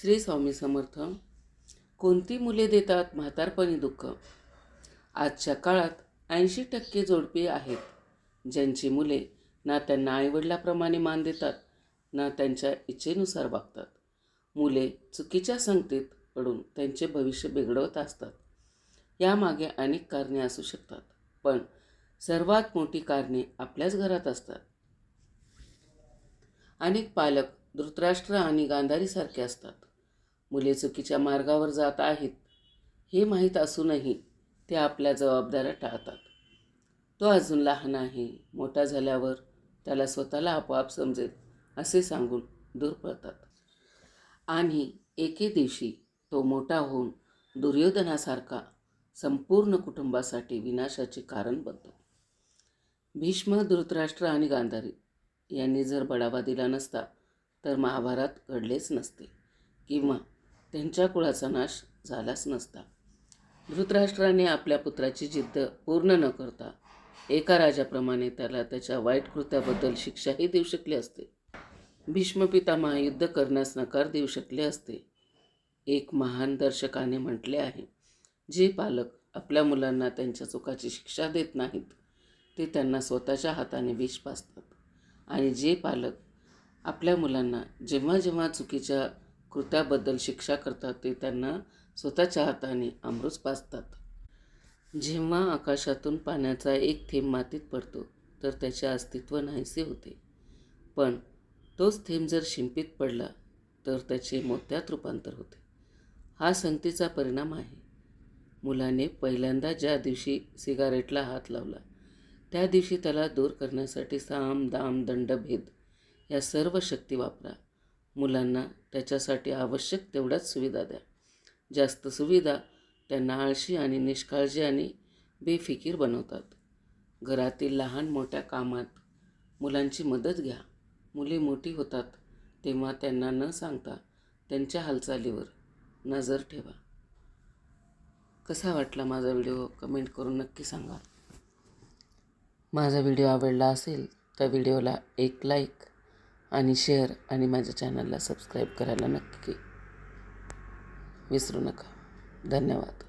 श्री स्वामी समर्थ. कोणती मुले देतात म्हातारपणी दुःख? आजच्या काळात ऐंशी टक्के जोडपी आहेत. ज्यांची मुले ना त्यांना आईवडिलाप्रमाणे मान देतात ना त्यांच्या इच्छेनुसार वागतात. मुले चुकीच्या संगतीत पडून त्यांचे भविष्य बिघडवत असतात. यामागे अनेक कारणे असू शकतात पण सर्वात मोठी कारणे आपल्याच घरात असतात. अनेक पालक धृतराष्ट्र आणि गांधारीसारखे असतात. मुले चुकीच्या मार्गावर जात आहेत हे माहीत असूनही ते आपल्या जबाबदाऱ्या टाळतात. तो अजून लहान आहे मोठा झाल्यावर त्याला स्वतःला आपोआप समजेल असे सांगून दूर पळतात. आणि एके दिवशी तो मोठा होऊन दुर्योधनासारखा संपूर्ण कुटुंबासाठी विनाशाचे कारण बनतो. भीष्म धृतराष्ट्र आणि गांधारी यांनी जर बढावा दिला नसता तर महाभारत घडलेच नसते किंवा त्यांच्या कुळाचा नाश झालाच नसता. धृतराष्ट्राने आपल्या पुत्राची जिद्द पूर्ण न करता एका राजाप्रमाणे त्याला त्याच्या वाईट कृत्याबद्दल शिक्षाही देऊ शकली असते. भीष्म पितामह युद्ध करण्यास नकार देऊ शकले असते. एक महान दर्शकाने म्हटले आहे जे पालक आपल्या मुलांना त्यांच्या चुकाची शिक्षा देत नाहीत ते त्यांना स्वतःच्या हाताने विष पाजतात. आणि जे पालक आपल्या मुलांना जेव्हा जेव्हा चुकीच्या कृत्याबद्दल शिक्षा करतात ते त्यांना स्वतःच्या हाताने अमृत पाजतात. जेव्हा आकाशातून पाण्याचा एक थेंब मातीत पडतो तर त्याचे अस्तित्व नाहीसे होते. पण तोच थेंब जर शिंपीत पडला तर त्याचे मोत्यात रूपांतर होते. हा संगतीचा परिणाम आहे. मुलाने पहिल्यांदा ज्या दिवशी सिगारेटला हात लावला त्या दिवशी त्याला दूर करण्यासाठी साम दाम दंड भेद या सर्व शक्ती वापरा. मुलांना त्याच्यासाठी आवश्यक तेवढ्याच सुविधा द्या. जास्त सुविधा त्यांना आळशी आणि निष्काळजी आणि बेफिकीर बनवतात. घरातील लहान मोठ्या कामात मुलांची मदत घ्या. मुले मोठी होतात तेव्हा त्यांना न सांगता त्यांच्या हालचालीवर नजर ठेवा. कसा वाटला माझा व्हिडिओ? कमेंट करून नक्की सांगा. माझा व्हिडिओ आवडला असेल तर व्हिडिओला एक लाईक आणि शेअर आणि माझ्या चॅनलला सबस्क्राईब करायला नक्की विसरू नका. धन्यवाद.